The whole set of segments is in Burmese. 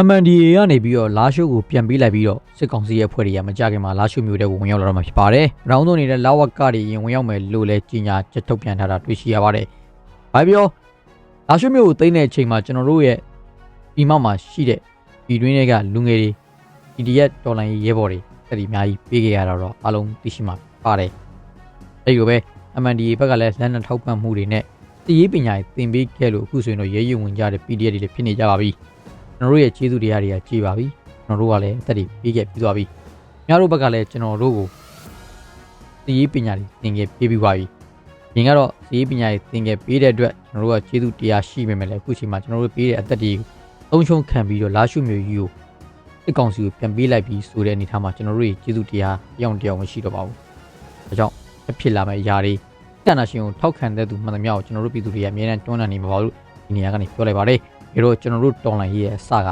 MNDAA ကနေပြီးတော့လာရှိုးကိုပြန်ပေးလိုက်ပြီးတော့စစ်ကောင်စီရဲ့အဖွဲ့တွေကမကြခင်မှာလာရှိုးမျိုးတဲ့ကိုဝင်ရောက်လာတော့မှာဖြစ်ပါတယ်။ရောင်းသွင်းနေတဲ့လာဝက်ကတွေရင်ဝင်ရောက်မယ်လို့လည်းကြီးညာချက်ထုတ်ပြန်ထားတာတွေ့ရှိရပါတယ်။ဘာပြောလာရှိုးမျိုးကိုသိမ်းတဲ့အချိန်မှာကျွန်တော်တို့ရဲ့ဒီမောက်မှာရှိတဲ့ဒီတွင်းတွေကလူငယ်တွေ PDF တော်လိုင်းရေးရဲဘော်တွေတက်ဒီအများကြီးပေးခဲ့ရတာတော့အားလုံးသိရှိမှာပါတယ်။အဲဒီလိုပဲ MNDAA ဘက်ကလည်းလက်နက်ထောက်ပံ့မှုတွေနဲ့စီရေးပညာတွေသင်ပေးခဲ့လို့အခုဆိုရင်တော့ရဲရဲဝင်ကြတဲ့ PDF တွေလည်းဖြစ်နေကြပါပြီ။ ကျွန်တော်တို့ရဲ့ကျေးဇူးတရားတွေကကြည်ပါပြီကျွန်တော်တို့ကလည်းအသက်တွေပြီးခဲ့ပြီးသွားပြီများတို့ဘက်ကလည်းကျွန်တော်တို့ကိုစီရေးပညာတွေသင်ခဲ့ပေးပြီးပါပြီရင်ကတော့စီရေးပညာတွေသင်ခဲ့ပေးတဲ့အတွက်ကျွန်တော်တို့ကကျေးဇူးတရားရှိပေမဲ့လည်းအခုချိန်မှာကျွန်တော်တို့ပေးတဲ့အသက်တွေကိုသုံးချုံခံပြီးတော့လာရှုမျိုးကြီးကိုစစ်ကောင်စီကိုပြန်ပေးလိုက်ပြီးဆိုတဲ့အနေထားမှာကျွန်တော်တို့ရဲ့ကျေးဇူးတရားရောင်တရားမရှိတော့ပါဘူးဒါကြောင့်အဖြစ်လာမယ့်ຢာတွေတန်နာရှင်ကိုထောက်ခံတဲ့သူမှန်သမျှကိုကျွန်တော်တို့ပြည်သူတွေကအမြဲတမ်းတွန်းလှန်နေမှာပါလို့ဒီနေရာကနေပြောလိုက်ပါတယ် ဒါတော့ကျွန်တော်တို့တော်လိုင်းရေးရဲ့အစက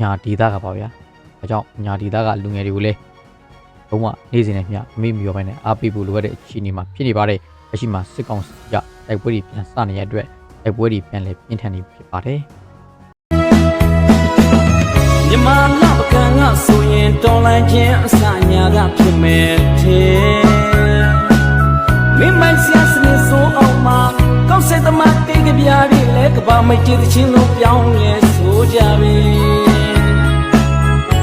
ညာဒေတာကပါဗျာ။ဒါကြောင့်ညာဒေတာကလူငယ်တွေကိုလည်းဘုံမနေစဉ်နဲ့မျှအမေမျိုးပိုင်းနဲ့အားပေးဖို့လိုအပ်တဲ့အခြေအနေမှာဖြစ်နေပါတယ်။အရှိမစစ်ကောင်စီကတိုက်ပွဲတွေပြန်စနေတဲ့အတွက်တိုက်ပွဲတွေပြန်လဲပြင်းထန်နေဖြစ်ပါတယ်မြမလာပကံကဆိုရင်တော်လန်ခြင်းအစညာကဖြစ်မဲ့တဲ့မိမိုင်းဆရာစနေဆိုအောင်မှာ ကောက်ဆက်သမားတေးကြပြားတွေလဲကဘာမကြည့်တဲ့ချင်းလို့ပြောင်းလဲဆိုကြပြီ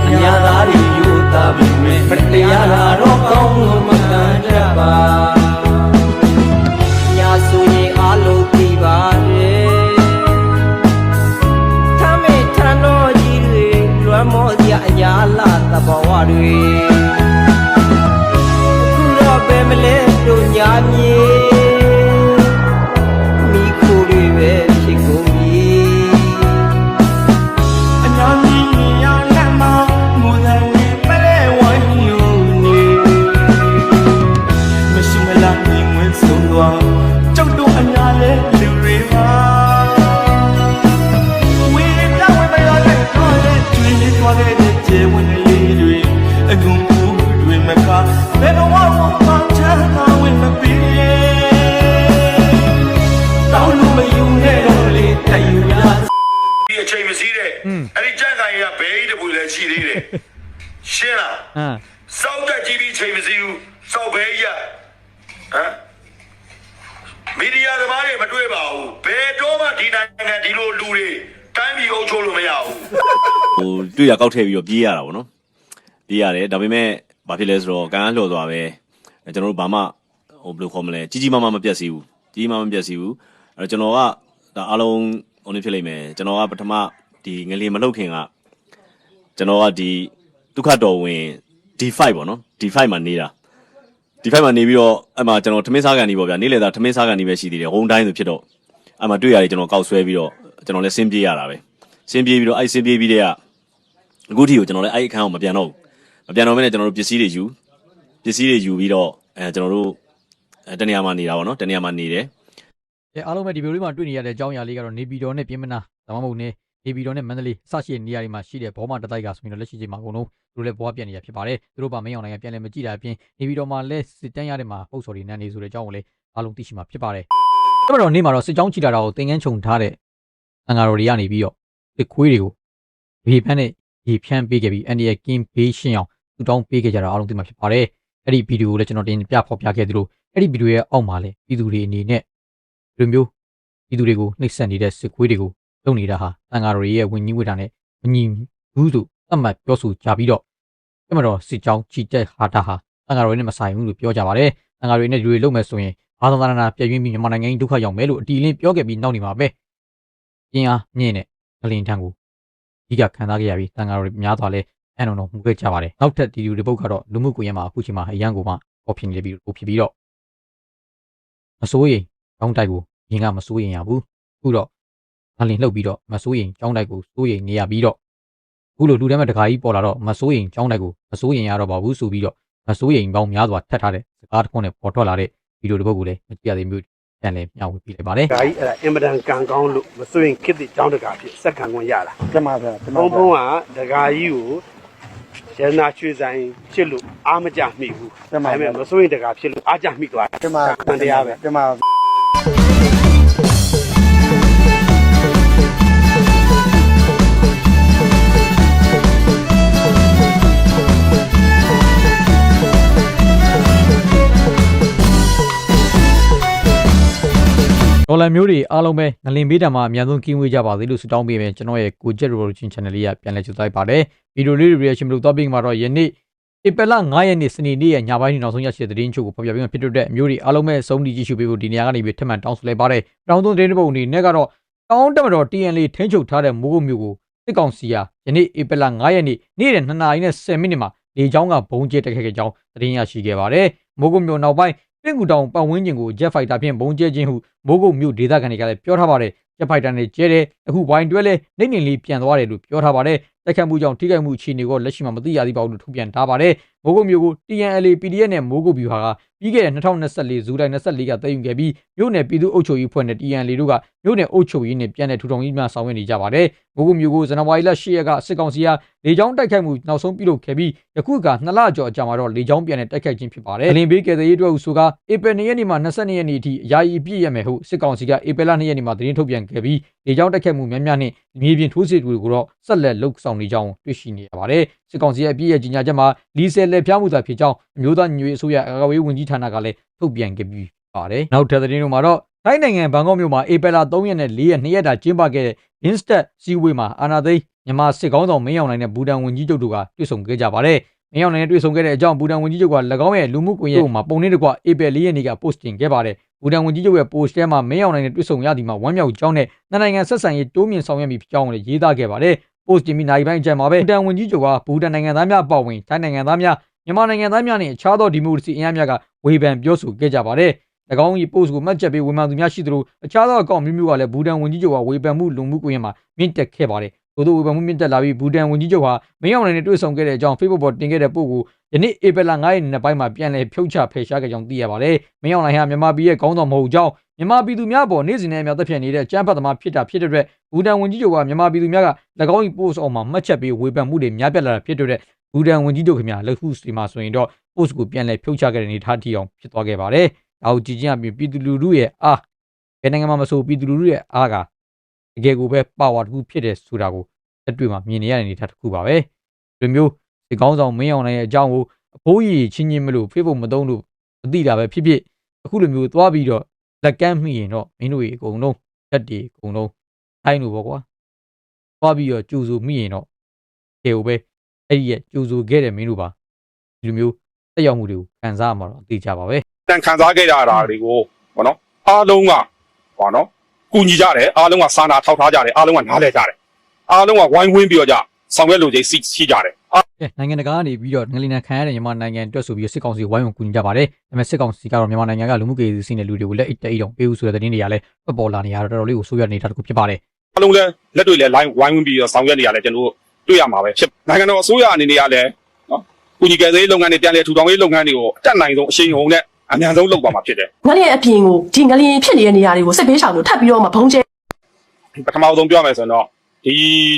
အညာသားတွေယူတာပြီမဲ့တရားလာတော့ကောင်းလို့မကန်ကြပါညာဆိုရင်အလုံးပြပါတယ်ထမေထန်တော်ကြီးတွေလွမ်းမောစရာအညာလာသဘောဝတွေ ယူနဲ့တော့လေတယူရဒီအချိန်မစည်းတဲ့အဲ့ဒီကြန့်ခိုင်ရဘဲကြီးတပူလည်းရှိသေးတယ်ရှင်းလား။ဟမ်စောက်တက်ကြီးပြီးအချိန်မစည်းဘူးစောက်ဘဲကြီးရဟမ်မီဒီယာသမားတွေမတွေ့ပါဘူးဘယ်တော့မှဒီနိုင်ငံဒီလိုလူတွေတိုင်းပြည်အုပ်ချုပ်လို့မရဘူးဟိုတွေ့ရကောက်ထည့်ပြီးတော့ပြေးရတာပေါ့နော်ပြေးရတယ်ဒါပေမဲ့ဘာဖြစ်လဲဆိုတော့ကံအားလျော်သွားပဲအဲကျွန်တော်တို့ဘာမှဟိုဘယ်လိုခေါ်မလဲကြီးကြီးမားမားမပြတ်စီဘူးကြီးကြီးမားမားမပြတ်စီဘူး အဲကျွန်တော်ကဒါအားလုံးဟိုနေဖြစ်လိမ့်မယ်ကျွန်တော်ကပထမဒီငလင်မလှုပ်ခင်ကကျွန်တော်ကဒီဒုက္ခတော်ဝင် D5 ပေါ့နော် D5 မှာနေတာ D5 မှာနေပြီးတော့အဲ့မှာကျွန်တော်ထမင်းစားကန်နေပေါ့ဗျာနေ့လေသာထမင်းစားကန်နေပဲရှိသေးတယ်ဟိုးတိုင်းဆိုဖြစ်တော့အဲ့မှာတွေ့ရတယ်ကျွန်တော်ကောက်ဆွဲပြီးတော့ကျွန်တော်လည်းဆင်းပြေးရတာပဲဆင်းပြေးပြီးတော့အဲ့ဆင်းပြေးပြီးတဲ့ကအခုထိကိုကျွန်တော်လည်းအဲ့အခန်းကိုမပြန်တော့ဘူးမပြန်တော့ဘဲနဲ့ကျွန်တော်တို့ပစ္စည်းတွေယူပစ္စည်းတွေယူပြီးတော့အဲကျွန်တော်တို့အဲတနေရာမှာနေတာပေါ့နော်တနေရာမှာနေတယ်။ အဲအားလုံးပဲဒီဗီဒီယိုလေးမှာတွေ့နေရတဲ့အကြောင်းအရာလေးကတော့နေပြည်တော်နဲ့ပြင်မနာဒါမှမဟုတ်နေနေပြည်တော်နဲ့မန္တလေးအစရှိတဲ့နေရာတွေမှာရှိတဲ့ဘောမတတိုက်ကဆိုရင်တော့လက်ရှိချိန်မှာအကုန်လုံးသူတို့လည်းဘွားပြန်နေရဖြစ်ပါတယ်။သူတို့ပါမင်းအောင်နိုင်ကပြန်လည်းမကြည့်တာအပြင်နေပြည်တော်မှာလည်းစစ်တမ်းရတဲ့မှာပုံစော်တွေနန်းနေဆိုတဲ့အကြောင်းကိုလည်းအားလုံးသိရှိမှာဖြစ်ပါတယ်။အဲ့တော့နေ့မှာတော့စစ်ကြောင်းချီတာတာကိုသင်ငန်းခြုံထားတဲ့အင်္ဂါတော်တွေကနေပြီးတော့စစ်ခွေးတွေကိုရေဖမ်းနဲ့ရေဖြန်းပေးခဲ့ပြီးအန်ဒီရဲ့ကင်းဘေးရှင်းအောင်သူတောင်းပေးခဲ့ကြတာအားလုံးသိမှာဖြစ်ပါတယ်။အဲ့ဒီဗီဒီယိုကိုလည်းကျွန်တော်တင်ပြဖော်ပြခဲ့သလိုအဲ့ဒီဗီဒီယိုရဲ့အောက်မှာလည်းပြည်သူတွေအနေနဲ့ ဒီလိုမျိုးပြည်သူတွေကိုနှိပ်စက်နေတဲ့စစ်ခွေးတွေကိုလုပ်နေတာဟာတန်ဃာတော်တွေရဲ့ဝิญဉ်ဝိတာနဲ့မညီဘူးလို့သတ်မှတ်ပြောဆိုကြပြီးတော့အဲ့မှာတော့စစ်ကြောင်းချီတက်ဟာတာဟာတန်ဃာတော်တွေနဲ့မဆိုင်ဘူးလို့ပြောကြပါတယ်တန်ဃာတော်တွေနဲ့ဒီလိုလုပ်မယ်ဆိုရင်ဘာသာသာနာပြည့်ရင်းပြီးမြန်မာနိုင်ငံကြီးဒုက္ခရောက်မယ်လို့အတီလင်းပြောခဲ့ပြီးနောက်နေမှာပဲပြင်းအားမြင့်တဲ့ကလင်ထံကိုဒီကခံစားခဲ့ရပြီးတန်ဃာတော်တွေများသွားလဲအဲ့တော့မှုခဲ့ကြပါတယ်နောက်ထပ်ဒီဒီဒီပုတ်ကတော့လူမှုကွန်ရက်မှာအခုချိန်မှာအရန်ကိုမှပေါ်ဖြစ်နေပြီးဟိုဖြစ်ပြီးတော့မစိုးရိမ် တောင်းတိုက်ကိုရင်ကမစိုးရိမ်ရဘူးအခုတော့ငလင်လှုပ်ပြီးတော့မစိုးရင်ចောင်းတိုက်ကိုစိုးရင်နေရပြီးတော့အခုလိုလူထဲမှာတခါကြီးပေါ်လာတော့မစိုးရင်ចောင်းတိုက်ကိုမစိုးရင်ရတော့ပါဘူးဆိုပြီးတော့မစိုးရင်ပေါင်းများစွာထပ်ထားတဲ့စကားတစ်ခုနဲ့ပေါ်ထွက်လာတဲ့ဗီဒီယိုတစ်ပုဒ်ကိုလည်းမကြည့်ရသေးမျိုးပြန်လည်းမျှဝေပြလိုက်ပါတယ်ဒါကြီးအဲ့ဒါအင်မတန်ကံကောင်းလို့မစိုးရင်ခစ်တဲ့ကြောင်းတကာဖြစ်စက္ကန့်ခွင့်ရတာတမပါတမဘုံပါဘုံကဒကာကြီးကိုရတနာရွှေဆိုင်ဖြစ်လို့အားမကြမိဘူးဒါပေမဲ့မစိုးရင်တကာဖြစ်လို့အားကြမိသွားတယ်တမတန်တရားပဲတမ ဒေါ်လာမျိုးတွေအားလုံးပဲငလင်ဘေးတံမှာအများဆုံးကင်းဝေးကြပါစေလို့ဆုတောင်းပေးမယ်ကျွန်တော်ရဲ့ကိုချက် revolution channel လေးကပြန်လည်ကြိုဆိုပါတယ်ဗီဒီယိုလေးတွေ reaction မလုပ်တော့ပြီးမှာတော့ယနေ့ဧပြီလ9ရက်နေ့စနေနေ့ရဲ့ညပိုင်းနောက်ဆုံးရရှိတဲ့သတင်းချုပ်ကိုဖော်ပြပေးမှာဖြစ်တဲ့မျိုးတွေအားလုံးပဲစုံဒီကြည့်ရှုပေးဖို့ဒီနေရာကနေပြီးထပ်မံတောင်းဆိုလိုက်ပါတယ်။တောင်းသုံးသတင်းတစ်ပုဒ်အနေနဲ့ကတော့တောင်းတက်မတော် TN လေးထိန်းချုပ်ထားတဲ့မိုးကုတ်မျိုးကိုစစ်ကောင်စီကယနေ့ဧပြီလ9ရက်နေ့နေ့ရက်2နာရီနဲ့10မိနစ်မှာလေကြောင်းကဘုံကျဲတက်ခဲ့ခဲ့ကြောင်းသတင်းရရှိခဲ့ပါတယ်။မိုးကုတ်မျိုးနောက်ပိုင်း ပင့်ကူတောင်ပတ်ဝန်းကျင်ကို Jet Fighter ဖြင့်ဘုံကျဲခြင်းဟုမိုးကုတ်မျိုးဒေသခံတွေကလည်းပြောထားပါတယ်။ Jet Fighter နဲ့ကျဲတယ်အခုဝိုင်းတွဲလဲနေနေလေးပြန်သွားတယ်လို့ပြောထားပါတယ်။ တိုက်ခတ်မှုကြောင့်ထိခိုက်မှုအခြေအနေကိုလက်ရှိမှာမသိရသေးပါဘူးလို့ထုတ်ပြန်ထားပါတယ်။မိုးကုတ်မျိုးကို TNLA PDF နဲ့မိုးကုတ်ဗျူဟာကပြီးခဲ့တဲ့2024ဇူလိုင်24ကတည်ယူခဲ့ပြီးမြို့နယ်ပြည်သူ့အုပ်ချုပ်ရေးဖွဲ့နဲ့ TNLA တို့ကမြို့နယ်အုပ်ချုပ်ရေးနဲ့ပြန်လည်ထူထောင်ရေးများဆောင်ရွက်နေကြပါတယ်။မိုးကုတ်မျိုးကိုဇန်နဝါရီလ10ရက်ကစစ်ကောင်စီကလေကြောင်းတိုက်ခိုက်မှုနောက်ဆုံးပြုလုပ်ခဲ့ပြီးယခုကနှစ်လကျော်အကြာမှာတော့လေကြောင်းပြန်လည်တိုက်ခိုက်ခြင်းဖြစ်ပါတယ်။လင်ဘေးကယ်ဆယ်ရေးအတွက်ဟုဆိုကဧပြီ2ရက်နေ့မှ22ရက်နေ့အထိယာယီပြည့်ရမယ်ဟုစစ်ကောင်စီကဧပြီလ2ရက်နေ့မှာသတင်းထုတ်ပြန်ခဲ့ပြီးလေကြောင်းတိုက်ခိုက်မှုများများနဲ့မြေပြင်ထိုးစစ်တွေကိုတော့ဆက်လက်လှုပ်ဆောင်နေကြောင်းတွေ့ရှိနေရပါတယ်။စစ်ကောင်စီရဲ့အပြည့်ရဲ့ကြီးညာချက်မှာလီဆယ်လက်ဖျားမှုသာဖြစ်ကြောင်းအမျိုးသားညီညွတ်ရေးအစိုးရအကာအကွယ်ဝန်ကြီးဌာနကလည်းထုတ်ပြန်ခဲ့ပြီးပါတယ်။နောက်ထပ်သတင်းတွေမှာတော့တိုင်းနိုင်ငံဘန်ကောက်မြို့မှာဧပြီလ3ရက်နဲ့4ရက်2ရက်တာကျင်းပခဲ့တဲ့ Instat စီဝေးမှာအာနာသိန်းမြန်မာစစ်ကောင်းဆောင်မင်းအောင်လှိုင်နဲ့ဘူတန်ဝန်ကြီးချုပ်တို့ကတွေ့ဆုံခဲ့ကြပါတယ်။မင်းအောင်လှိုင်နဲ့တွေ့ဆုံခဲ့တဲ့အကြောင်းဘူတန်ဝန်ကြီးချုပ်က၎င်းရဲ့လူမှုကွန်ရက်မှာပုံနှင်းတကွဧပြီ4ရက်နေ့က post တင်ခဲ့ပါတယ်။ဘူတန်ဝန်ကြီးချုပ်ရဲ့ post ထဲမှာမင်းအောင်လှိုင်နဲ့တွေ့ဆုံရသည်မှာဝမ်းမြောက်ကြောင်းနဲ့နှစ်နိုင်ငံဆက်ဆံရေးတိုးမြင့်ဆောင်ရွက်မိဖြစ်ကြောင်းလည်းရေးသားခဲ့ပါတယ်။ post တင်ပြီးနိုင်ပိုင်းအချက်မှာပဲဘူတန်ဝန်ကြီးချုပ်ကဘူတန်နိုင်ငံသားများအပေါ့ဝင်တိုင်းနိုင်ငံသားများမြန်မာနိုင်ငံသားများနဲ့အခြားသောဒီမိုကရေစီအင်အားများကဝေဖန်ပြောဆိုခဲ့ကြပါတယ်။၎င်း၏ပို့စ်ကိုမှတ်ချက်ပေးဝေဖန်သူများရှိသလိုအခြားသောအကောင့်မျိုးမျိုးကလည်းဘူတန်ဝန်ကြီးချုပ်ကဝေဖန်မှုလူမှုကွန်ရက်မှာမြင့်တက်ခဲ့ပါတယ်။ သို့သောဝေဖန်မှုမြင့်တက်လာပြီးဘူတန်ဝန်ကြီးချုပ်ဟာမင်းအောင်လှိုင်နဲ့တွေ့ဆုံခဲ့တဲ့အကြောင်း Facebook ပေါ်တင်ခဲ့တဲ့ပို့ကိုယနေ့ဧပြီလ9ရက်နေ့ပိုင်းမှာပြန်လည်ဖြုတ်ချဖယ်ရှားခဲ့ကြောင်းသိရပါတယ်။မင်းအောင်လှိုင်ဟာမြန်မာပြည်ရဲ့ခေါင်းဆောင်မဟုတ်ကြောင်းမြန်မာပြည်သူများပေါ်နေ့စဉ်နဲ့အများသက်ဖြစ်နေတဲ့ကျန်းဖတ်သမားဖြစ်တာဖြစ်တဲ့အတွက်ဘူတန်ဝန်ကြီးချုပ်ကမြန်မာပြည်သူများက၎င်း၏ပို့စ်အောင်မှာမှတ်ချက်ပေးဝေဖန်မှုတွေများပြားလာတာဖြစ်တဲ့အတွက်ဘူတန်ဝန်ကြီးချုပ်ခင်ဗျာလက်ခုစီမှာဆိုရင်တော့ post ကိုပြန်လည်ဖြုတ်ချခဲ့တဲ့အနေအထားထိအောင်ဖြစ်သွားခဲ့ပါတယ်။ဒါကိုကြည်ချင်းအပြင်ပြည်သူလူထုရဲ့အားဘယ်နိုင်ငံမှာမဆိုပြည်သူလူထုရဲ့အားက တကယ်ကိုပဲပါဝါတစ်ခုဖြစ်တယ်ဆိုတာကိုလက်တွေ့မှာမြင်နေရတဲ့အနေအထားတစ်ခုပါပဲ။ဒီလိုမျိုးဒီကောင်းဆောင်မင်းအောင်နိုင်ရဲ့အကြောင်းကိုအဖိုးကြီးချင်းချင်းမလို့ Facebook မသုံးလို့မသိတာပဲဖြစ်ဖြစ်အခုလိုမျိုးသွားပြီးတော့လက်ကမ်းမိရင်တော့မင်းတို့ရေအကုန်လုံးတက်တီအကုန်လုံးထိုင်းလို့ပေါ့ကွာ။သွားပြီးတော့ကြိုးစုမိရင်တော့ကဲကိုပဲအဲ့ဒီရဲ့ကြိုးစုခဲ့တဲ့မင်းတို့ပါဒီလိုမျိုးတက်ရောက်မှုတွေကိုခံစားရမှာတော့အသေးချပါပဲတန်ခံစားခဲ့ကြတာတွေကိုဘောနော်အားလုံးကဘောနော် ကူညီကြတယ်အားလုံးကစာနာထောက်ထားကြတယ်အားလုံးကနားလဲကြတယ်အားလုံးကဝိုင်းဝန်းပြီးတော့ကြဆောင်ရွက်လို့ချင်းစီရှိကြတယ်အားကဲနိုင်ငံတကာကနေပြီးတော့ငလင်နံခံရတဲ့မြန်မာနိုင်ငံအတွက်ဆိုပြီးတော့စစ်ကောင်စီဝိုင်းဝန်းကူညီကြပါတယ်ဒါပေမဲ့စစ်ကောင်စီကတော့မြန်မာနိုင်ငံကလူမှုကေစီနဲ့လူတွေကိုလက်အိတ်တအိတ်တော့ပေးဦးဆိုတဲ့သတင်းတွေကလည်းပတ်ပေါ်လာနေရတော့တော်တော်လေးကိုဆိုးရွားနေတာတစ်ခုဖြစ်ပါတယ်အားလုံးလည်းလက်တွေလည်း line ဝိုင်းဝန်းပြီးတော့ဆောင်ရွက်နေရတယ်ကျွန်တော်တို့တွေ့ရမှာပဲဖြစ်နိုင်ငံတော်အစိုးရအနေနဲ့ကလည်းနော်ကူညီကယ်ဆယ်ရေးလုပ်ငန်းတွေပြန်လည်ထူထောင်ရေးလုပ်ငန်းတွေကိုအတက်နိုင်ဆုံးအရှိန်ဟုန်နဲ့ အများဆုံးလုပ်သွားမှာဖြစ်တယ်ငလျင်အပြင်ကိုဒီငလျင်ဖြစ်နေတဲ့နေရာတွေကိုစစ်ဘေးရှောင်လို့ထပ်ပြီးတော့မှဘုံကျဲပထမဆုံးပြောမယ်ဆိုတော့ဒီ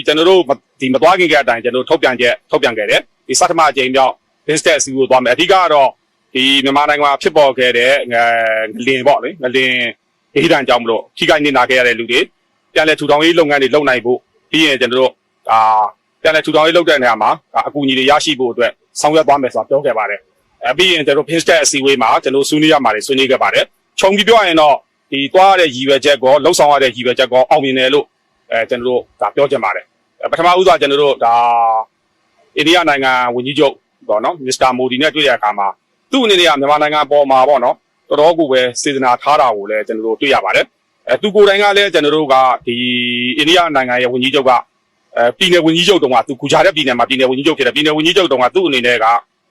ကျွန်တော်တို့ဒီမသွားခင်ကအတိုင်းကျွန်တော်တို့ထုတ်ပြန်ချက်ထုတ်ပြန်ခဲ့တယ်ဒီစက်ထမအကြိမ်မြောက် business စီကိုသွားမယ်အဓိကကတော့ဒီမြန်မာနိုင်ငံမှာဖြစ်ပေါ်ခဲ့တဲ့ငလင်ပေါ့လေငလင်ဒေသတန်ကြောင့်မလို့ထိခိုက်နေနာခဲ့ရတဲ့လူတွေပြန်လဲထူထောင်ရေးလုပ်ငန်းတွေလုပ်နိုင်ဖို့ပြီးရင်ကျွန်တော်တို့ဒါပြန်လဲထူထောင်ရေးလုပ်တဲ့နေရာမှာဒါအကူအညီတွေရရှိဖို့အတွက်ဆောင်ရွက်သွားမယ်ဆိုတာပြောခဲ့ပါတယ်အဲ ပြီးရင်ကျွန်တော်တို့ business အစည်းအဝေးမှာကျွန်တော်ဆွေးနွေးရမှာတွေဆွေးနွေးခဲ့ပါတယ်ခြုံပြီးပြောရရင်တော့ဒီသွားရတဲ့ရည်ရွယ်ချက်ကောလှုပ်ဆောင်ရတဲ့ရည်ရွယ်ချက်ကောအောင်မြင်တယ်လို့အဲကျွန်တော်တို့ဒါပြောချင်ပါတယ်အဲပထမဦးစွာကျွန်တော်တို့ဒါအိန္ဒိယနိုင်ငံဝန်ကြီးချုပ်ပေါ့နော်မစ္စတာမိုဒီနဲ့တွေ့ရတဲ့အခါမှာသူ့အနေနဲ့ကမြန်မာနိုင်ငံအပေါ်မှာပေါ့နော်တော်တော်ကိုပဲစေတနာထားတာကိုလည်းကျွန်တော်တို့တွေ့ရပါတယ်အဲသူကိုယ်တိုင်ကလည်းကျွန်တော်တို့ကဒီအိန္ဒိယနိုင်ငံရဲ့ဝန်ကြီးချုပ်ကအဲပြည်နယ်ဝန်ကြီးချုပ်တုန်းကသူကူချတဲ့ပြည်နယ်မှာပြည်နယ်ဝန်ကြီးချုပ်ဖြစ်တယ်ပြည်နယ်ဝန်ကြီးချုပ်တုန်းကသူ့အနေနဲ့က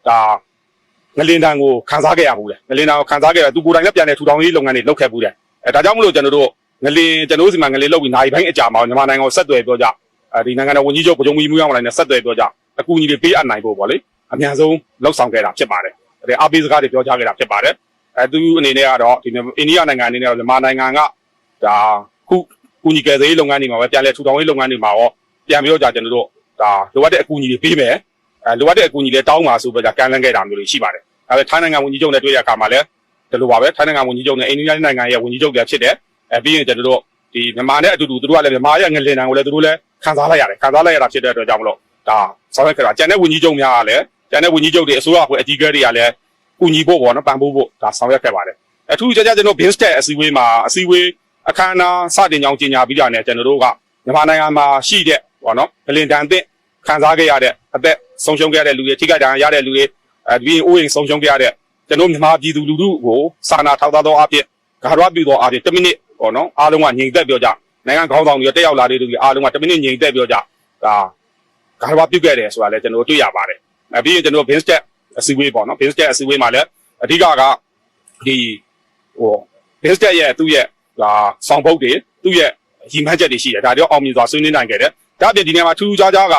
ဒါ ငလင်တန်ကိုခန်းစားခဲ့ရဘူးလေငလင်တန်ကိုခန်းစားခဲ့ရသူကိုယ်တိုင်လည်းပြန်လည်ထူထောင်ရေးလုပ်ငန်းတွေလုပ်ခဲ့ဘူးတယ်အဲဒါကြောင့်မလို့ကျွန်တော်တို့ငလင်ကျွန်တော်တို့စီမှာငလင်လောက်ပြီးနိုင်ပိုင်းအကြာမှာမြန်မာနိုင်ငံကိုဆက်သွယ်ပြောကြအဲဒီနိုင်ငံတော်ဝန်ကြီးချုပ်ဗိုလ်ချုပ်မူကြီးမူအောင်လိုင်းနဲ့ဆက်သွယ်ပြောကြအကူအညီတွေပေးအပ်နိုင်ဖို့ပေါ့လေအများဆုံးလှုပ်ဆောင်ခဲ့တာဖြစ်ပါတယ်အဲဒီအားပေးစကားတွေပြောကြားခဲ့တာဖြစ်ပါတယ်အဲသူအနေနဲ့ကတော့ဒီအိန္ဒိယနိုင်ငံအနေနဲ့ကတော့မြန်မာနိုင်ငံကဒါခုကူညီကယ်ဆယ်ရေးလုပ်ငန်းတွေမှာပဲပြန်လဲထူထောင်ရေးလုပ်ငန်းတွေမှာရောပြန်ပြီးတော့ကြာကျွန်တော်တို့ဒါလိုအပ်တဲ့အကူအညီတွေပေးမယ် အဲလိုအပ်တဲ့အကူအညီတွေတောင်းပါဆိုပြီးတော့ကမ်းလှမ်းခဲ့တာမျိုးတွေရှိပါတယ်အဲထိုင်းနိုင်ငံဝန်ကြီးချုပ်နဲ့တွေ့ရတဲ့အခါမှာလည်းဒီလိုပါပဲထိုင်းနိုင်ငံဝန်ကြီးချုပ်နဲ့အိန္ဒိယနိုင်ငံရဲ့ဝန်ကြီးချုပ်တွေဖြစ်တယ်အဲပြီးရင်ကျွန်တော်တို့ဒီမြန်မာနဲ့အတူတူသူတို့ကလည်းမြန်မာရဲ့ငလင်တန်ကိုလည်းသူတို့လည်းခံစားလိုက်ရတယ်ခံစားလိုက်ရတာဖြစ်တဲ့အတွက်ကြောင့်မလို့ဒါဆောင်ရွက်ကြတာကျန်တဲ့ဝန်ကြီးချုပ်များကလည်းကျန်တဲ့ဝန်ကြီးချုပ်တွေအစိုးရအဖွဲ့အကြီးအကဲတွေကလည်းကူညီဖို့ပေါ့နော်ပံ့ပိုးဖို့ဒါဆောင်ရွက်ခဲ့ပါတယ်အထူးကြကြကျွန်တော် business အစည်းအဝေးမှာအစည်းအဝေးအခမ်းအနားစတင်ကြောင်းကြီးညာပြီးတာနဲ့ကျွန်တော်တို့ကမြန်မာနိုင်ငံမှာရှိတဲ့ပေါ့နော်ဗလင်တန်သင့်ခံစားခဲ့ရတဲ့အသက် ဆုံးရှုံးခဲ့ရတဲ့လူတွေထိခိုက်ဒဏ်ရာရတဲ့လူတွေအဲဒီအိုးအိမ်ဆုံးရှုံးခဲ့ရတဲ့ကျွန်တော်မြန်မာပြည်သူလူထုကိုစာနာထောက်ထားသောအဖြစ်ဂါရဝပြုသောအဖြစ်10မိနစ်ပေါ့နော်အားလုံးကညီသက်ပြောကြနိုင်ငံခေါင်းဆောင်တွေတက်ရောက်လာတဲ့လူတွေအားလုံးက10မိနစ်ညီသက်ပြောကြဒါဂါရဝပြုတ်ခဲ့တယ်ဆိုတာလည်းကျွန်တော်တို့တွေ့ရပါတယ်။အဲပြီးရင်ကျွန်တော် Binstet အစည်းအဝေးပေါ့နော် Binstet အစည်းအဝေးမှာလည်းအဓိကကဒီဟို Binstet ရဲ့သူ့ရဲ့ဒါဆောင်ပုတ်တွေသူ့ရဲ့ရည်မှန်းချက်တွေရှိတယ်ဒါတွေအောင်မြင်စွာဆွေးနွေးနိုင်ခဲ့တယ်။ဒါအပြင်ဒီနေရာမှာထူးထူးခြားခြားက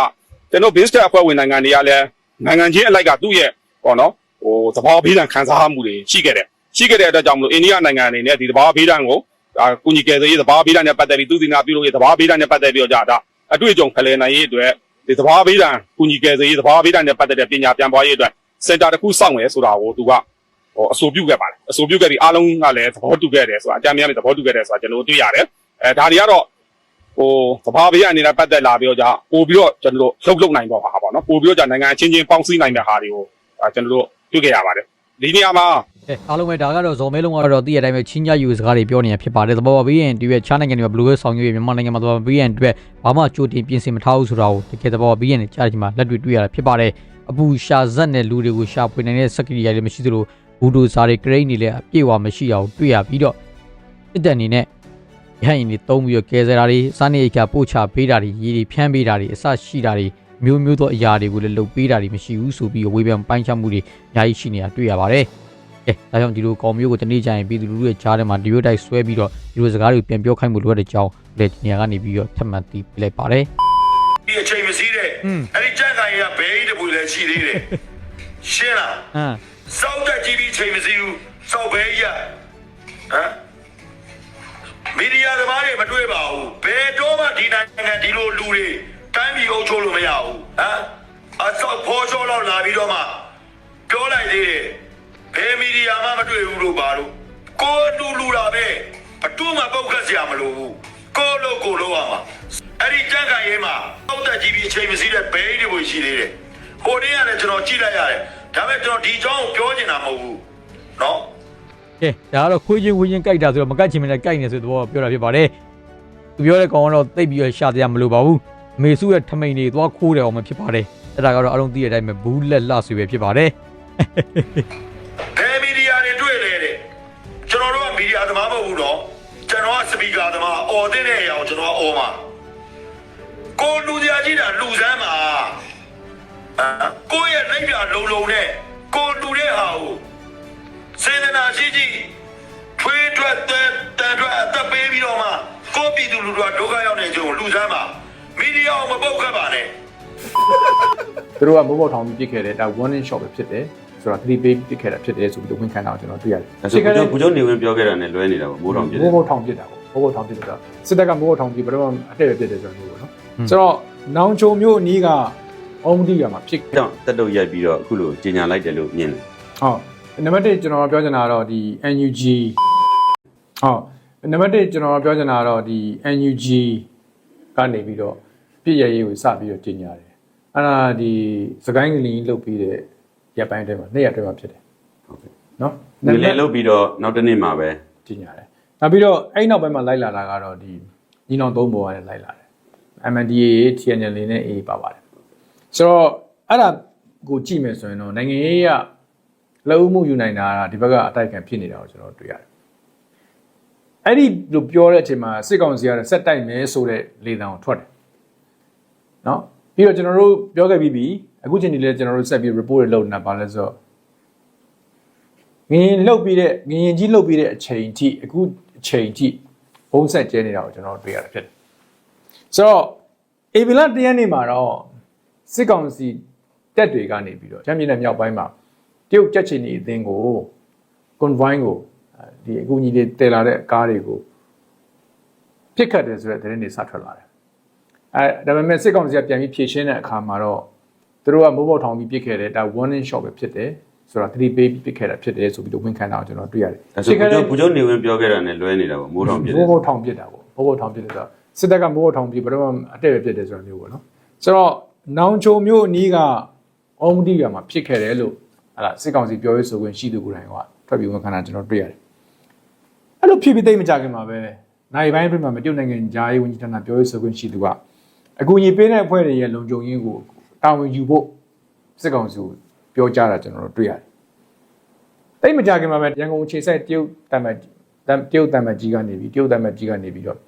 ကျွန်တော် Binstet အဖွဲ့ဝင်နိုင်ငံတွေကလည်းနိုင်ငံချင်းအလိုက်ကသူ့ရဲ့ပေါ့နော်ဟိုသဘာဝဘေးဒဏ်ခံစားမှုတွေရှိခဲ့တယ်။ရှိခဲ့တဲ့အတွက်ကြောင့်မလို့အိန္ဒိယနိုင်ငံအနေနဲ့ဒီသဘာဝဘေးဒဏ်ကိုဒါကုညီကယ်ဆယ်ရေးသဘာဝဘေးဒဏ်နဲ့ပတ်သက်ပြီးသူစီနာပြုလို့ရသဘာဝဘေးဒဏ်နဲ့ပတ်သက်ပြီးတော့じゃဒါအတွေ့အကြုံဖလှယ်နိုင်ရေးအတွက်ဒီသဘာဝဘေးဒဏ်ကုညီကယ်ဆယ်ရေးသဘာဝဘေးဒဏ်နဲ့ပတ်သက်တဲ့ပညာပြန်ပွားရေးအတွက်စင်တာတစ်ခုစောင့်ရဆိုတာကိုသူကဟိုအဆိုပြုခဲ့ပါတယ်အဆိုပြုခဲ့ပြီးအားလုံးကလည်းသဘောတူခဲ့တယ်ဆိုတာအကြမ်းများလည်းသဘောတူခဲ့တယ်ဆိုတာကျွန်တော်တို့တွေ့ရတယ်အဲဒါတွေကတော့ ဟိုသဘာဝဘေးအနေနဲ့ပတ်သက်လာပြီးတော့じゃပို့ပြီးတော့ကျွန်တော်တို့လှုပ်လှုပ်နိုင်တော့မှာပေါ့နော်ပို့ပြီးတော့じゃနိုင်ငံအချင်းချင်းပေါင်းစည်းနိုင်တဲ့ဟာတွေကိုကျွန်တော်တို့တွေ့ခဲ့ရပါတယ်ဒီနေရာမှာအဲအားလုံးပဲဒါကတော့ဇော်မဲလုံးကတော့တည့်ရတိုင်းပဲချင်းကြယူစကားတွေပြောနေတာဖြစ်ပါတယ်သဘောပါဘီယန်တွေ့ရချားနိုင်ငံတွေမှာဘလူးဝဲဆောင်ရွက်မြန်မာနိုင်ငံမှာသဘောပါဘီယန်တွေ့ဘာမှကြိုတင်ပြင်ဆင်မထားဘူးဆိုတာကိုတကယ်သဘောပါဘီယန်နဲ့ကြားကြည့်မှာလက်တွေ့တွေ့ရတာဖြစ်ပါတယ်အပူရှာဇက်နဲ့လူတွေကိုရှာဖွေနိုင်တဲ့စက်ကရီယာတွေမရှိသလိုဘူဒိုစာတွေဂရိတ်တွေလည်းအပြည့်အဝမရှိအောင်တွေ့ရပြီးတော့စစ်တပ်အနေနဲ့ ရဟရင်တွေတုံးပြီးတော့ကဲဆယ်တာတွေစားနေအခါပို့ချပေးတာတွေရေတွေဖြန်းပေးတာတွေအစရှိတာတွေမျိုးမျိုးသောအရာတွေကိုလည်းလုပ်ပေးတာတွေမရှိဘူးဆိုပြီးဝေဖန်ပိုင်းခြားမှုတွေအများကြီးရှိနေတာတွေ့ရပါတယ်ကဲဒါကြောင့်ဒီလိုကောင်မျိုးကိုတနေ့ကျရင်ပြည်သူလူထုရဲ့ကြားထဲမှာဒီလိုတိုက်ဆွဲပြီးတော့ဒီလိုစကားတွေကိုပြန်ပြောခိုင်းမှုလိုအပ်တဲ့အကြောင်းလက်ဒီနေရာကနေပြီးတော့ထပ်မံသိပြလိုက်ပါတယ်ဒီအချိန်မစည်းတဲ့အဲ့ဒီကြက်ခိုင်ရဘဲကြီးတပူလည်းရှိသေးတယ်ရှင်းလားဟမ်စောက်တက်ကြီးပြီးချိန်မစည်းဘူးစောက်ဘဲကြီးရဟမ် မီဒီယာသမားတွေမတွေ့ပါဘူးဘယ်တော့မှဒီနိုင်ငံဒီလိုလူတွေတိုင်းပြည်အုပ်ချုပ်လို့မရဘူးဟမ်အစောက်ဖော်ချောလောက်လာပြီးတော့မှပြောလိုက်သေးတယ်ဘယ်မီဒီယာမှမတွေ့ဘူးလို့ပါလို့ကိုယ်လူလူတာပဲအတူမှပုတ်ခတ်စရာမလိုဘူးကိုယ်လို့ကိုယ်လို့ရမှာအဲ့ဒီကြက်ခိုင်ရဲမှာစောက်တက်ကြီးပြီးချိန်မစည်းတဲ့ဘဲကြီးတွေရှိသေးတယ်ဟိုတည်းကလည်းကျွန်တော်ကြည့်လိုက်ရတယ်ဒါပေမဲ့ကျွန်တော်ဒီအကြောင်းကိုပြောချင်တာမဟုတ်ဘူးနော် ကဲဒါကတော့ခွေးချင်းဝင်းချင်းကြိုက်တာဆိုတော့မကတ်ချင်မနဲ့ကြိုက်နေဆိုတဲ့ဘောပြောတာဖြစ်ပါတယ်သူပြောတဲ့ကောင်ကတော့တိတ်ပြီးတော့ရှာတရားမလိုပါဘူးအမေစုရဲ့ထမိန်တွေသွားခိုးတယ်အောင်မဖြစ်ပါတယ်အဲ့ဒါကတော့အလုံးသိတဲ့အတိုင်းပဲဘူးလက်လှဆွေပဲဖြစ်ပါတယ်ဘယ်မီဒီယာတွေတွေ့လဲတဲ့ကျွန်တော်တို့ကမီဒီယာသမားမဟုတ်ဘူးတော့ကျွန်တော်ကစပီကာသမားအော်တဲ့အရာကိုကျွန်တော်ကအော်မှာကိုလူစရာကြီးတာလူစမ်းမှာအာကိုယ့်ရဲ့လက်ပြလုံလုံနဲ့ကိုလူတဲ့ဟာကို စေတနာရှိရှိထွေးထွက်တဲ့တန်ထွက်အသက်ပေးပြီးတော့မှကိုယ့်ပြည်သူလူထုကဒုက္ခရောက်နေကြုံလူစမ်းမှာမီဒီယာကိုမပုတ်ခတ်ပါနဲ့သူတို့ကမိုးပေါက်ထောင်ပြီးပြစ်ခဲ့တယ်ဒါ warning shot ပဲဖြစ်တယ်ဆိုတော့3 page ပြစ်ခဲ့တာဖြစ်တယ်ဆိုပြီးတော့ဝန်ခံတာကိုကျွန်တော်တွေ့ရတယ်ဒါဆိုကိုကျုပ်ကိုကျုပ်နေဝင်ပြောခဲ့တာနဲ့လွဲနေတာပေါ့မိုးတော်ပြည့်တယ်မိုးပေါက်ထောင်ပြစ်တာပေါ့မိုးပေါက်ထောင်ပြစ်တာစစ်တပ်ကမိုးပေါက်ထောင်ပြီးဘယ်တော့မှအတက်ရပြစ်တယ်ဆိုတော့မျိုးပေါ့နော်ဆိုတော့နောင်ချုံမျိုးအနီးကအောင်မတိရမှာဖြစ်။ကြောင့်တက်တုတ်ရိုက်ပြီးတော့အခုလိုကြီးညာလိုက်တယ်လို့မြင်တယ်ဟုတ် နံပါတ်1ကျွန်တော်ပြောချင်တာကတော့ဒီ NUG ဟုတ်နံပါတ်1ကျွန်တော်ပြောချင်တာကတော့ဒီ NUG ကနေပြီးတော့ပြည့်ရရေးကိုစပြီးတော့ကြီးညာတယ်အဲ့ဒါဒီစကိုင်းကလေးလုတ်ပြီးတဲ့ရက်ပိုင်းတည်းမှာနေ့ရက်တည်းမှာဖြစ်တယ်။ဟုတ်ကဲ့နော်။ဒီလေလုတ်ပြီးတော့နောက်တစ်နေ့မှာပဲကြီးညာတယ်နောက်ပြီးတော့အဲ့နောက်ပိုင်းမှာလိုက်လာတာကတော့ဒီညီနောင်သုံးပေါ်ကနေလိုက်လာတယ် MNDAA TNL နဲ့ AA ပါပါတယ်ဆိုတော့အဲ့ဒါကိုကြည့်မယ်ဆိုရင်တော့နိုင်ငံရေးက လက်ဦးမှုယူနိုင်တာကဒီဘက်ကအတိုက်ခံဖြစ်နေတာကိုကျွန်တော်တွေ့ရတယ်အဲ့ဒီလိုပြောတဲ့အချိန်မှာစစ်ကောင်စီကစက်တိုက်မယ်ဆိုတဲ့လေသံကိုထွက်တယ်နော်ပြီးတော့ကျွန်တော်တို့ပြောခဲ့ပြီးပြီအခုချိန်ဒီလဲကျွန်တော်တို့ဆက်ပြီး report တွေလုပ်နေတာပါလဲဆိုတော့ငရင်လှုပ်ပြီးတဲ့ငရင်ကြီးလှုပ်ပြီးတဲ့အချိန်ထိအခုအချိန်ထိဘုံဆက်ကျဲနေတာကိုကျွန်တော်တွေ့ရတာဖြစ်တယ်။ဆိုတော့အေဗီလာတရက်နေ့မှာတော့စစ်ကောင်စီတက်တွေကနေပြီးတော့ချမ်းပြည်နယ်မြောက်ပိုင်းမှာတ ရုတ်ကြက်ချင်နေအသင်းကို convoy ကိုအဲဒီအကူအညီတွေတည်လာတဲ့ကားတွေကိုပြစ်ခတ်တယ်ဆိုတဲ့သတင်းတွေစထွက်လာတယ်။အဲဒါပေမဲ့စစ်ကောင်စီကပြန်ပြီးဖြည့်ရှင်းတဲ့အခါမှာတော့သူတို့ကမိုးပေါက်ထောင်ပြီးပြစ်ခဲ့တယ်ဒါ warning shot ပဲဖြစ်တယ်ဆိုတော့3 page ပြစ်ခဲ့တာဖြစ်တယ်ဆိုပြီးတော့ဝန်ခံတာကိုကျွန်တော်တွေ့ရတယ်။ဒါဆိုကိုကျုပ်ကိုကျုပ်နေဝင်ပြောခဲ့တာနဲ့လွဲနေတာပေါ့မိုးတော်ပြည့်တယ်မိုးပေါက်ထောင်ပြစ်တာပေါ့မိုးပေါက်ထောင်ပြစ်တယ်ဆိုတော့စစ်တပ်ကမိုးပေါက်ထောင်ပြစ်ဘယ်တော့မှအတက်ပဲပြစ်တယ်ဆိုတာမျိုးပေါ့နော်ဆိုတော့နောင်ချုံမျိုးအနီးကအောင်မတိရမှာဖြစ်ခဲ့တယ်လို့ ဟာလာစစ်ကောင်စီပြောရေးဆိုခွင့်ရှိသူကိုယ်တိုင်ကထွက်ပြီးဝန်ခံတာကျွန်တော်တွေ့ရတယ်အဲ့လိုဖြစ်ပြီးသိမကြခင်မှာပဲနိုင်ပိုင်းအတွင်းမှာမတရုတ်နိုင်ငံဂျာရေးဝန်ကြီးဌာနပြောရေးဆိုခွင့်ရှိသူကအကူအညီပေးတဲ့အဖွဲ့တွေရဲ့လုံခြုံရေးကိုတာဝန်ယူဖို့စစ်ကောင်စီကိုပြောကြားတာကျွန်တော်တို့တွေ့ရတယ်။တိတ်မကြခင်မှာပဲရန်ကုန်အခြေစိုက်တရုတ်တမတ်တတရုတ်တမတ်ကြီးကနေပြီးတရုတ်တမတ်ကြီးကနေပြီးတော့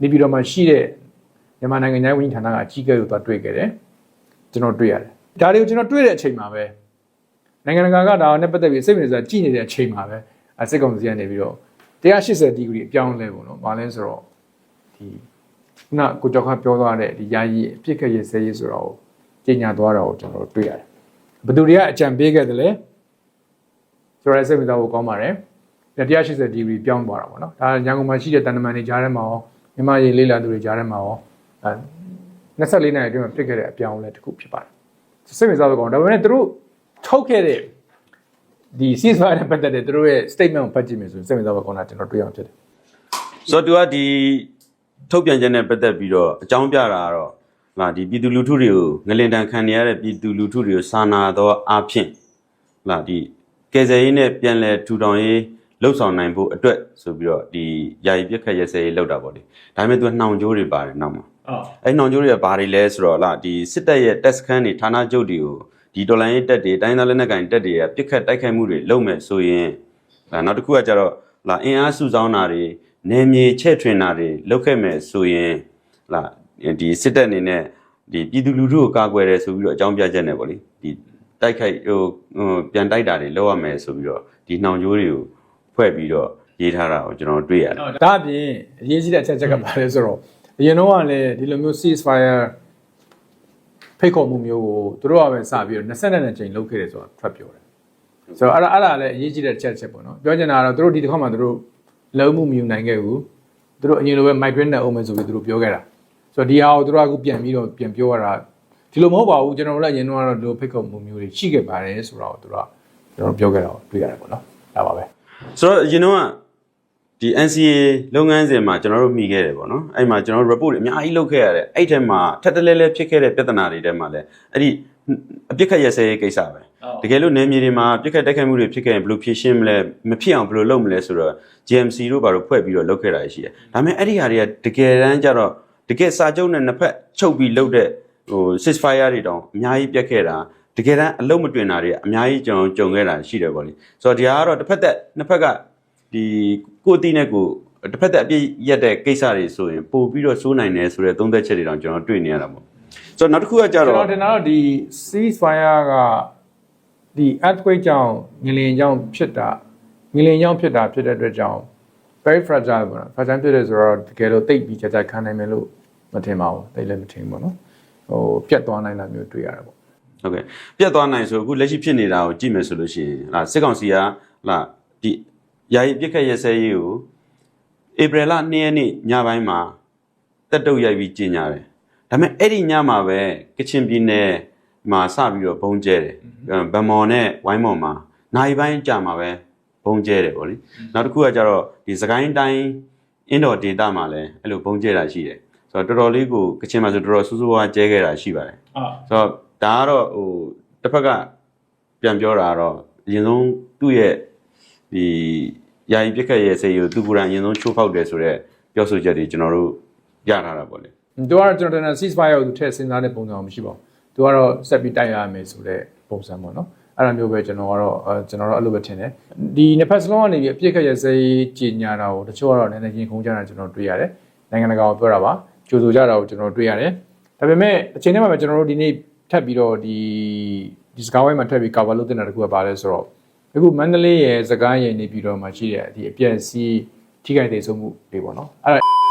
နေပြည်တော်မှာရှိတဲ့မြန်မာနိုင်ငံသားဝန်ကြီးဌာနကအကြီးအကဲကိုသွားတွေ့ခဲ့တယ်။ကျွန်တော်တွေ့ရတယ်။ဒါတွေကိုကျွန်တော်တွေ့တဲ့အချိန်မှာပဲ နိုင်ငံတကာကဒါနဲ့ပတ်သက်ပြီးစိတ်ဝင်စားကြည့်နေတဲ့အချိန်မှာပဲအဲစစ်ကောင်စီကနေပြီးတော့180ဒီဂရီအပြောင်းအလဲပေါ့နော်။ဘာလဲဆိုတော့ဒီခုနကိုကျော်ခပြောသွားတဲ့ဒီယာယီအပြစ်ခက်ရစဲရေးဆိုတော့ကြီးညာသွားတာကိုကျွန်တော်တို့တွေ့ရတယ်။ဘယ်သူတွေကအကြံပေးခဲ့တယ်လဲကျွန်တော်လည်းစိတ်ဝင်စားဖို့ကောင်းပါတယ်။180ဒီဂရီပြောင်းသွားတာပေါ့နော်။ဒါရန်ကုန်မှာရှိတဲ့တန်တမန်တွေကြားထဲမှာရောမြန်မာရေးလေးလာသူတွေကြားထဲမှာရောအဲ24နိုင်အတွင်းမှာဖြစ်ခဲ့တဲ့အပြောင်းအလဲတစ်ခုဖြစ်ပါတယ်။စိတ်ဝင်စားဖို့ကောင်းဒါပေမဲ့သူတို့ ထုတ်ခဲ့တဲ့ဒီ ceasefire နဲ့ပတ်သက်တဲ့သူတို့ရဲ့ statement ကိုဖတ်ကြည့်မယ်ဆိုရင်စိတ်ဝင်စားဖို့ကောင်းတာကျွန်တော်တွေ့အောင်ဖြစ်တယ်ဆိုတော့သူကဒီထုတ်ပြန်ချက်နဲ့ပတ်သက်ပြီးတော့အကြောင်းပြတာကတော့ဟာဒီပြည်သူလူထုတွေကိုငလင်တန်ခံနေရတဲ့ပြည်သူလူထုတွေကိုစာနာတော့အဖြစ်ဟာဒီကယ်ဆယ်ရေးနဲ့ပြန်လည်ထူထောင်ရေးလှုပ်ဆောင်နိုင်ဖို့အတွက်ဆိုပြီးတော့ဒီယာယီပြက်ခတ်ရဲစဲရေးလောက်တာပေါ့လေဒါပေမဲ့သူကနှောင်ကြိုးတွေပါတယ်နောက်မှာဟုတ်အဲ့နှောင်ကြိုးတွေကဘာတွေလဲဆိုတော့လာဒီစစ်တပ်ရဲ့တက်စခန်းတွေဌာနချုပ်တွေကို ဒီဒေါ်လာရေးတက်တွေတိုင်းသားလက်နက်ကိုင်တက်တွေကပြစ်ခတ်တိုက်ခိုက်မှုတွေလုပ်မဲ့ဆိုရင်ဒါနောက်တစ်ခုကကြတော့လာအင်အားစုဆောင်းတာတွေနယ်မြေချဲ့ထွင်တာတွေလုပ်ခဲ့မဲ့ဆိုရင်လာဒီစစ်တပ်အနေနဲ့ဒီပြည်သူလူထုကိုကာကွယ်တယ်ဆိုပြီးတော့အကြောင်းပြချက်နဲ့ပေါ့လေဒီတိုက်ခိုက်ဟိုဟိုပြန်တိုက်တာတွေလုပ်ရမယ်ဆိုပြီးတော့ဒီနှောင်ကြိုးတွေကိုဖွဲ့ပြီးတော့ရေးထားတာကိုကျွန်တော်တွေ့ရတယ်ဒါအပြင်အရေးကြီးတဲ့အချက်ချက်ကဘာလဲဆိုတော့အရင်တော့ကလည်းဒီလိုမျိုး ceasefire ဖိတ်ခေါ်မှုမျိုးကိုသူတို့ကပဲစပြီးတော့22နှစ်ချိန်လုပ်ခဲ့တယ်ဆိုတာထွက်ပြောတယ်ဆိုတော့အဲ့ဒါအဲ့ဒါလည်းအရေးကြီးတဲ့ချက်ချက်ပေါ့နော်ပြောချင်တာကတော့သူတို့ဒီတစ်ခါမှသူတို့လုံးမှုမယူနိုင်ခဲ့ဘူးသူတို့အရင်လိုပဲ migrant နဲ့အုံးမယ်ဆိုပြီးသူတို့ပြောခဲ့တာဆိုတော့ဒီဟာကိုသူတို့ကအခုပြန်ပြီးတော့ပြန်ပြောရတာဒီလိုမဟုတ်ပါဘူးကျွန်တော်တို့လည်းအရင်တော့ကတော့ဒီလိုဖိတ်ခေါ်မှုမျိုးတွေရှိခဲ့ပါတယ်ဆိုတော့သူတို့ကကျွန်တော်ပြောခဲ့တာကိုတွေ့ရတယ်ပေါ့နော်ဒါပါပဲဆိုတော့အရင်တော့ ဒီ NCA လုပ်ငန်းစဉ်မှာကျွန်တော်တို့မိခဲ့တယ်ပေါ့နော်အဲ့မှာကျွန်တော်တို့ report တွေအများကြီးလုပ်ခဲ့ရတယ်အဲ့ထဲမှာထက်တလဲလဲဖြစ်ခဲ့တဲ့ပြဿနာတွေထဲမှာလည်းအဲ့ဒီအပြစ်ခတ်ရစဲရေးကိစ္စပဲတကယ်လို့နယ်မြေတွေမှာပြစ်ခတ်တိုက်ခိုက်မှုတွေဖြစ်ခဲ့ရင်ဘယ်လိုဖြေရှင်းမလဲမဖြစ်အောင်ဘယ်လိုလုပ်မလဲဆိုတော့ GMC တို့ဘာလို့ဖွဲ့ပြီးတော့လုပ်ခဲ့တာရှိတယ်ဒါပေမဲ့အဲ့ဒီဟာတွေကတကယ်တမ်းကျတော့တကယ်စာချုပ်နဲ့နှစ်ဖက်ချုပ်ပြီးလုပ်တဲ့ဟို ceasefire တွေတောင်အများကြီးပြတ်ခဲ့တာတကယ်တမ်းအလုံးမတွင်တာတွေအများကြီးကျွန်တော်ကြုံခဲ့တာရှိတယ်ပေါ့လေဆိုတော့ဒီဟာကတော့တစ်ဖက်သက်နှစ်ဖက်က ဒီကိုယ်အတိနဲ့ကိုယ်တစ်ဖက်သက်အပြည့်ရက်တဲ့ကိစ္စတွေဆိုရင်ပို့ပြီးတော့စိုးနိုင်တယ်ဆိုတဲ့သုံးသက်ချက်တွေတောင်ကျွန်တော်တွေ့နေရတာပေါ့ဆိုတော့နောက်တစ်ခုကကြကျွန်တော့တော်တင်တာတော့ဒီ ceasefire ကဒီ earthquake ကြောင့်ငလျင်ကြောင့်ဖြစ်တာငလျင်ကြောင့်ဖြစ်တာဖြစ်တဲ့အတွက်ကြောင့် very fragile ပေါ့နော် fragile ဖြစ်တယ်ဆိုတော့တကယ်လို့တိတ်ပြီးကြကြခံနိုင်မယ်လို့မထင်ပါဘူးတိတ်လည်းမထင်ဘူးပေါ့နော်ဟိုပြတ်သွားနိုင်တာမျိုးတွေ့ရတယ်ပေါ့ဟုတ်ကဲ့ပြတ်သွားနိုင်ဆိုအခုလက်ရှိဖြစ်နေတာကိုကြည့်မယ်ဆိုလို့ရှိရင်ဟာစစ်ကောင်စီကဟာဒီ ယာယီပြစ်ခတ်ရဲစဲရေးကိုဧပြီလ2ရက်နေ့ညပိုင်းမှာတက်တုတ်ရိုက်ပြီးကြီးညာတယ်ဒါပေမဲ့အဲ့ဒီညမှာပဲကချင်ပြည်နယ်မှာစပြီးတော့ဘုံကျဲတယ်ဗမော်နဲ့ဝိုင်းမော်မှာနိုင်ပိုင်းကြာမှာပဲဘုံကျဲတယ်ပေါ့လေနောက်တစ်ခုကကြတော့ဒီစကိုင်းတိုင်းအင်းတော်ဒေတာမှာလည်းအဲ့လိုဘုံကျဲတာရှိတယ်ဆိုတော့တော်တော်လေးကိုကချင်မှာဆိုတော်တော်ဆူဆူဝါးကျဲခဲ့တာရှိပါတယ်ဆိုတော့ဒါကတော့ဟိုတစ်ဖက်ကပြန်ပြောတာကတော့အရင်ဆုံးသူ့ရဲ့ ဒီယာယီပြစ်ခတ်ရဲ့စေရသူကူရန်အရင်ဆုံးချိုးဖောက်တယ်ဆိုတော့ပြောဆိုချက်တွေကျွန်တော်တို့ရထားတာပေါ့လေသူကတော့ကျွန်တော်တင်တာ ceasefire ကိုသူထည့်စဉ်းစားတဲ့ပုံစံမရှိပါဘူးသူကတော့ဆက်ပြီးတိုက်ရမယ်ဆိုတဲ့ပုံစံပေါ့နော်အဲ့ဒါမျိုးပဲကျွန်တော်ကတော့အဲကျွန်တော်တို့အဲ့လိုပဲထင်တယ်ဒီနှစ်ဖက်စလုံးကနေပြီးအပြစ်ခတ်ရစေးကြီးညာတာကိုတချို့ကတော့နည်းနည်းချင်းခုံးကြတာကျွန်တော်တွေ့ရတယ်နိုင်ငံတကာကိုပြောတာပါကြိုဆိုကြတာကိုကျွန်တော်တွေ့ရတယ်ဒါပေမဲ့အချိန်ထဲမှာပဲကျွန်တော်တို့ဒီနေ့ထပ်ပြီးတော့ဒီဒီစကားဝိုင်းမှာထပ်ပြီး cover လုပ်တင်တာတခုကပါလဲဆိုတော့ အခုမန္တလေးရဲ့စကားရဲ့နေပြီးတော့မှရှိတဲ့ဒီအပြည့်စီထိခိုက်ဒေဆုံးမှုတွေပေါ့နော်အဲ့ဒါ